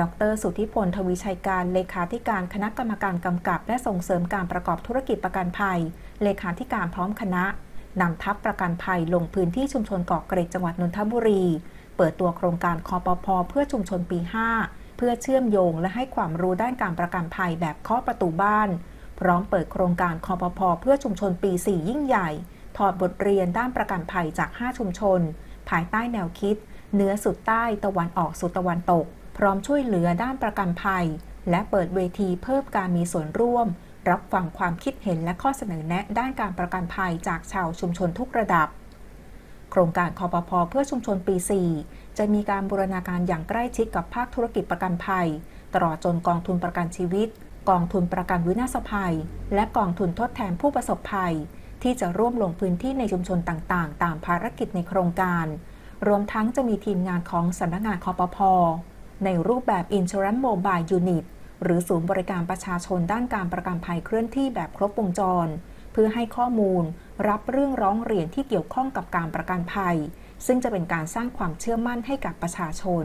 ดร สุทธิพล ทวีชัยการ เลขาธิการคณะกรรมการกำกับ และส่งเสริมการประกอบธุรกิจประกันภัย เลขาธิการพร้อมคณะนำทัพประกันภัยลงพื้นที่ชุมชนเกาะเกร็ดจังหวัดนนทบุรี เปิดตัวโครงการคอปพอเพื่อชุมชนปี 5 เพื่อเชื่อมโยงและให้ความรู้ด้านการประกันภัยแบบเคาะประตูบ้าน พร้อมเปิดโครงการคอปพอเพื่อชุมชนปี 4 ยิ่งใหญ่ ถอดบทเรียนด้านประกันภัยจาก 5 ชุมชน ภายใต้แนวคิด เหนือสุดใต้ตะวันออกสู่ตะวันตก พร้อมช่วยเหลือด้านประกันภัย และเปิดเวทีเพิ่มการมีส่วนร่วม รับฟังความคิดเห็นและข้อเสนอแนะด้านการประกันภัยจากชาวชุมชนทุกระดับ โครงการคอปพอเพื่อชุมชนปี 4 จะมีการบูรณาการอย่างใกล้ชิดกับภาคธุรกิจประกันภัย ตลอดจนกองทุนประกันชีวิต กองทุนประกันวินาศภัย และกองทุนทดแทนผู้ประสบภัย ที่จะร่วมลงพื้นที่ในชุมชนต่างๆ ตามภารกิจในโครงการ รวมทั้งจะมีทีมงานของสำนักงานคอปพในรูปแบบ Insurance Mobile Unit หรือศูนย์บริการประชาชนด้านการประกันภัยเคลื่อนที่แบบครบวงจร เพื่อให้ข้อมูล รับเรื่องร้องเรียนที่เกี่ยวข้องกับการประกันภัย ซึ่งจะเป็นการสร้างความเชื่อมั่นให้กับประชาชน